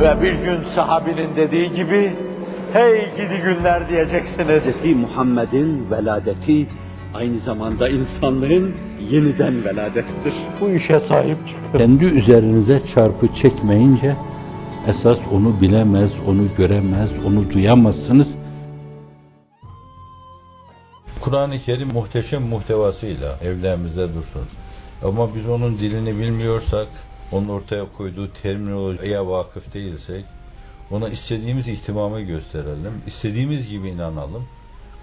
Ve bir gün sahabinin dediği gibi, hey gidi günler diyeceksiniz. Hz. Muhammed'in veladeti aynı zamanda insanlığın yeniden veladettir. Bu işe sahip çıkın. Kendi üzerinize çarpı çekmeyince esas onu bilemez, onu göremez, onu duyamazsınız. Kur'an-ı Kerim muhteşem muhtevasıyla evlerimizde dursun. Ama biz onun dilini bilmiyorsak, onun ortaya koyduğu terminolojiye vakıf değilsek, ona istediğimiz ihtimamı gösterelim, istediğimiz gibi inanalım.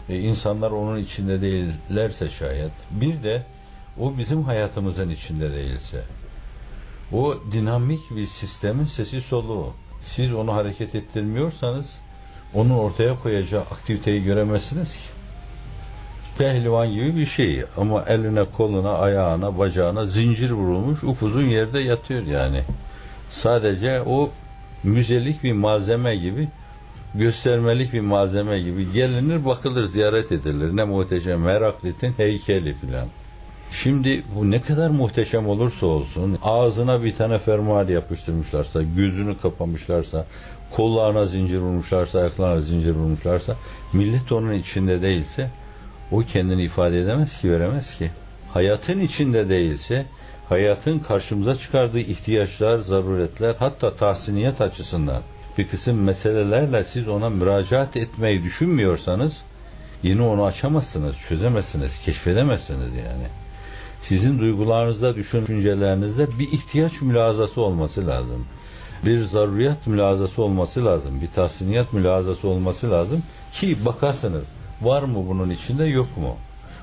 E, insanlar onun içinde değillerse şayet, bir de o bizim hayatımızın içinde değilse, o dinamik bir sistemin sesi soluğu. Siz onu hareket ettirmiyorsanız, onun ortaya koyacağı aktiviteyi göremezsiniz ki pehlivan gibi bir şey ama eline koluna ayağına bacağına zincir vurulmuş upuzun yerde yatıyor yani. Sadece o müzelik bir malzeme gibi göstermelik bir malzeme gibi gelinir bakılır ziyaret edilir ne muhteşem Heraklit'in heykeli filan. Şimdi bu ne kadar muhteşem olursa olsun ağzına bir tane fermuar yapıştırmışlarsa, gözünü kapamışlarsa, kollarına zincir vurmuşlarsa, ayaklarına zincir vurmuşlarsa, millet onun içinde değilse o kendini ifade edemez ki, veremez ki. Hayatın içinde değilse, hayatın karşımıza çıkardığı ihtiyaçlar, zaruretler, hatta tahsiniyet açısından bir kısım meselelerle siz ona müracaat etmeyi düşünmüyorsanız, yine onu açamazsınız, çözemezsiniz, keşfedemezsiniz yani. Sizin duygularınızda, düşüncelerinizde bir ihtiyaç mülazası olması lazım. Bir zaruriyat mülazası olması lazım. Bir tahsiniyat mülazası olması lazım ki bakarsınız var mı bunun içinde yok mu?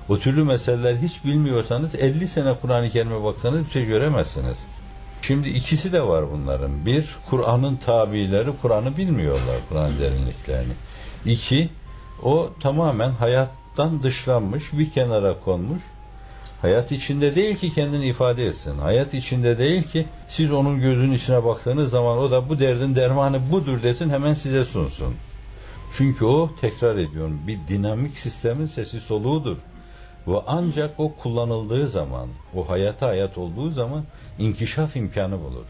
O türlü meseleler hiç bilmiyorsanız 50 sene Kur'an-ı Kerim'e baksanız bir şey göremezsiniz. Şimdi ikisi de var bunların. Bir, Kur'an'ın tabileri Kur'an'ı bilmiyorlar, Kur'an derinliklerini. İki, o tamamen hayattan dışlanmış, bir kenara konmuş. Hayat içinde değil ki kendini ifade etsin. Hayat içinde değil ki siz onun gözünün içine baktığınız zaman o da bu derdin dermanı budur desin hemen size sunsun. Çünkü o tekrar ediyorum bir dinamik sistemin sesi soluğudur. Ve ancak o kullanıldığı zaman, o hayata hayat olduğu zaman inkişaf imkanı bulur.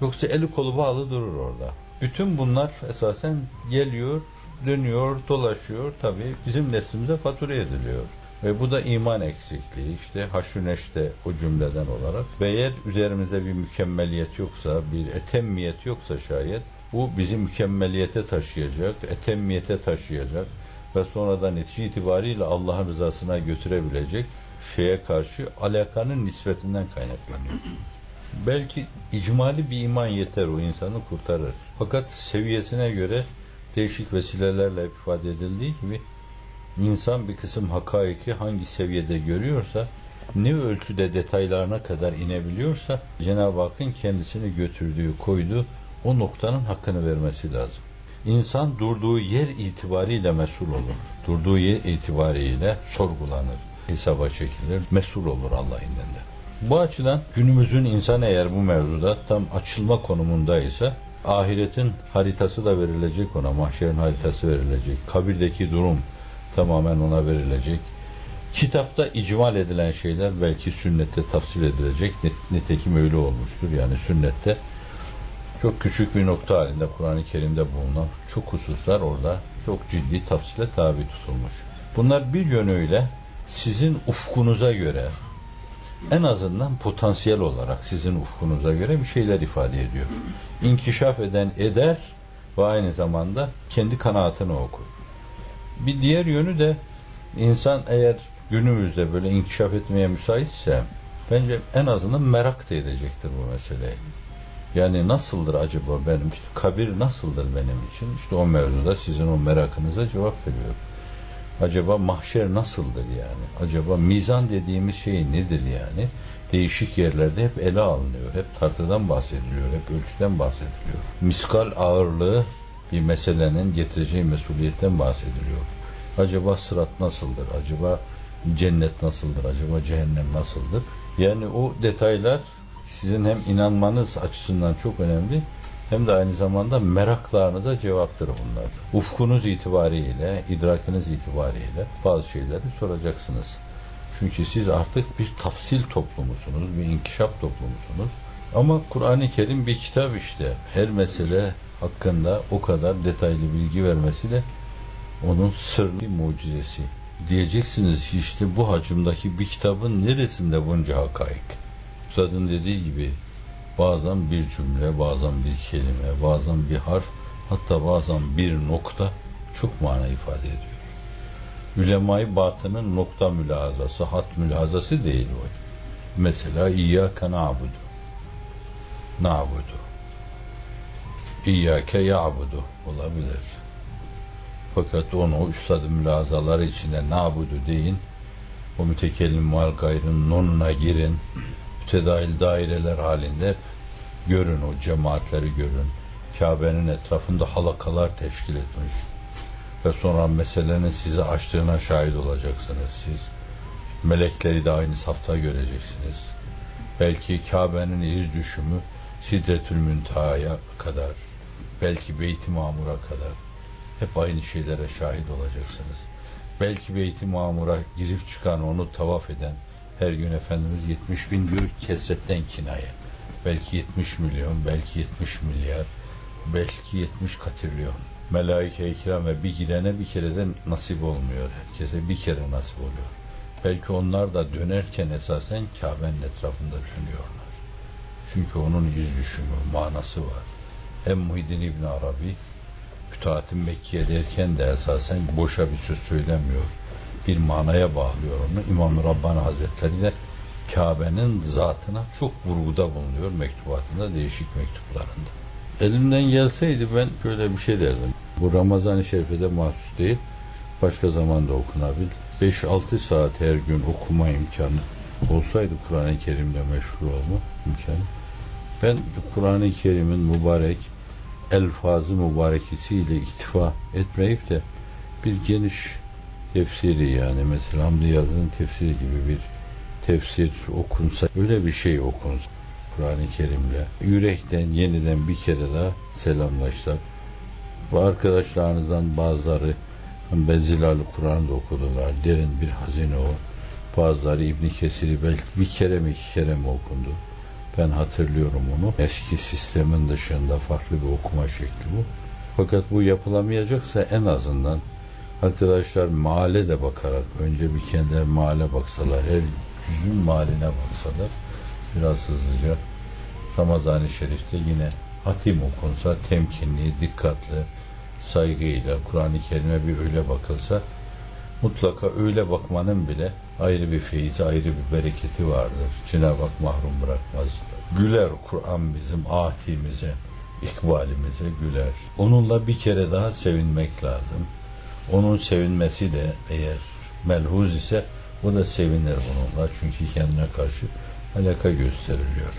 Yoksa eli kolu bağlı durur orada. Bütün bunlar esasen geliyor, dönüyor, dolaşıyor tabi bizim neslimize fatura ediliyor. Ve bu da iman eksikliği işte haşu neşte o cümleden olarak. Ve eğer üzerimizde bir mükemmeliyet yoksa, bir etemmiyet yoksa şayet bu bizi mükemmeliyete taşıyacak, etemmiyete taşıyacak ve sonra da netice itibariyle Allah'ın rızasına götürebilecek şeye karşı alakanın nispetinden kaynaklanıyor. Belki icmali bir iman yeter o insanı kurtarır. Fakat seviyesine göre değişik vesilelerle ifade edildiği gibi insan bir kısım hakaiki hangi seviyede görüyorsa ne ölçüde detaylarına kadar inebiliyorsa Cenab-ı Hakk'ın kendisini götürdüğü, koyduğu o noktanın hakkını vermesi lazım. İnsan durduğu yer itibariyle mesul olur. Durduğu yer itibariyle sorgulanır, hesaba çekilir, mesul olur Allah indinde. Bu açıdan günümüzün insan eğer bu mevzuda tam açılma konumundaysa ahiretin haritası da verilecek ona, mahşerin haritası verilecek, kabirdeki durum tamamen ona verilecek. Kitapta icmal edilen şeyler belki sünnette tafsil edilecek. Nitekim öyle olmuştur. Yani sünnette çok küçük bir nokta halinde Kur'an-ı Kerim'de bulunan çok hususlar orada çok ciddi tafsile tabi tutulmuş. Bunlar bir yönüyle sizin ufkunuza göre en azından potansiyel olarak sizin ufkunuza göre bir şeyler ifade ediyor. İnkişaf eden eder ve aynı zamanda kendi kanaatini okur. Bir diğer yönü de insan eğer günümüzde böyle inkişaf etmeye müsaitse bence en azından merak da edecektir bu meseleyi. Yani nasıldır acaba benim işte kabir nasıldır benim için? İşte o mevzuda sizin o merakınıza cevap veriyor. Acaba mahşer nasıldır yani? Acaba mizan dediğimiz şey nedir yani? Değişik yerlerde hep ele alınıyor. Hep tartıdan bahsediliyor. Hep ölçüden bahsediliyor. Miskal ağırlığı bir meselenin getireceği mesuliyetten bahsediliyor. Acaba sırat nasıldır? Acaba cennet nasıldır? Acaba cehennem nasıldır? Yani o detaylar sizin hem inanmanız açısından çok önemli hem de aynı zamanda meraklarınıza cevaptır bunlar. Ufkunuz itibariyle, idrakiniz itibariyle bazı şeyleri soracaksınız. Çünkü siz artık bir tafsil toplumusunuz, bir inkişaf toplumusunuz. Ama Kur'an-ı Kerim bir kitap işte. Her mesele hakkında o kadar detaylı bilgi vermesi de onun sırrı mucizesi. Diyeceksiniz ki işte bu hacimdeki bir kitabın neresinde bunca hakaik? Üstadın dediği gibi bazen bir cümle, bazen bir kelime, bazen bir harf, hatta bazen bir nokta çok mana ifade ediyor. Ülemay batının nokta mülazası, hat mülazası değil o. Mesela İyyâke na'budu. Na'budu. İyyâke ya'budu olabilir. Fakat onu üstad mülazaları içinde na'budu deyin. O mütekellim var gayrın nonuna girin. Mütedail daireler halinde görün o cemaatleri görün. Kabe'nin etrafında halakalar teşkil etmiş. Ve sonra meselenin size açtığına şahit olacaksınız siz. Melekleri de aynı safta göreceksiniz. Belki Kabe'nin iz düşümü Sidretül Münteha'ya kadar, belki Beyt-i Mamur'a kadar hep aynı şeylere şahit olacaksınız. Belki Beyt-i Mamur'a girip çıkan, onu tavaf eden her gün Efendimiz 70 bin diyor kesretten kinaye. Belki 70 milyon, belki 70 milyar, belki 70 katrilyon. Melaike-i kirame bir girene bir kereden nasip olmuyor. Herkese bir kere nasip oluyor. Belki onlar da dönerken esasen Kabe'nin etrafında dönüyorlar. Çünkü onun iz düşümü, manası var. Hem Muhyiddin İbn Arabi Fütuhat-ı Mekke'ye derken de esasen boşa bir söz söylemiyor. Bir manaya bağlıyor onu. İmam-ı Rabbani Hazretleri de Kabe'nin zatına çok vurguda bulunuyor mektubatında, değişik mektuplarında. Elimden gelseydi ben böyle bir şey derdim. Bu Ramazan-ı Şerif'e mahsus değil. Başka zaman da okunabilir. 5-6 saat her gün okuma imkanı olsaydı Kur'an-ı Kerim'le meşhur olma imkanı. Ben Kur'an-ı Kerim'in mübarek elfazı mübarekisiyle iktifa etmeyip de bir geniş tefsiri yani mesela Hamdi Yazı'nın tefsiri gibi bir tefsir okunsa öyle bir şey okunsa Kur'an-ı Kerim'le yürekten yeniden bir kere daha selamlaşsak ve arkadaşlarınızdan bazıları Bezilalı Kur'an'da okudular. Derin bir hazine o. Bazıları İbn Kesir'i belki bir kere mi iki kere mi okundu. Ben hatırlıyorum onu. Eski sistemin dışında farklı bir okuma şekli bu. Fakat bu yapılamayacaksa en azından arkadaşlar mahalle de bakarak önce bir kendileri mahalle baksalar, her yüzün mahalline baksalar biraz hızlıca Ramazan-ı Şerif'te yine hatim okunsa temkinli, dikkatli, saygıyla Kur'an-ı Kerim'e bir öyle bakılsa mutlaka öyle bakmanın bile ayrı bir feyzi, ayrı bir bereketi vardır. Cenab-ı Hak mahrum bırakmaz. Güler Kur'an bizim ahtimize, ikbalimize güler. Onunla bir kere daha sevinmek lazım. Onun sevinmesi de eğer melhuz ise o da sevinir bununla. Çünkü kendine karşı alaka gösteriliyor.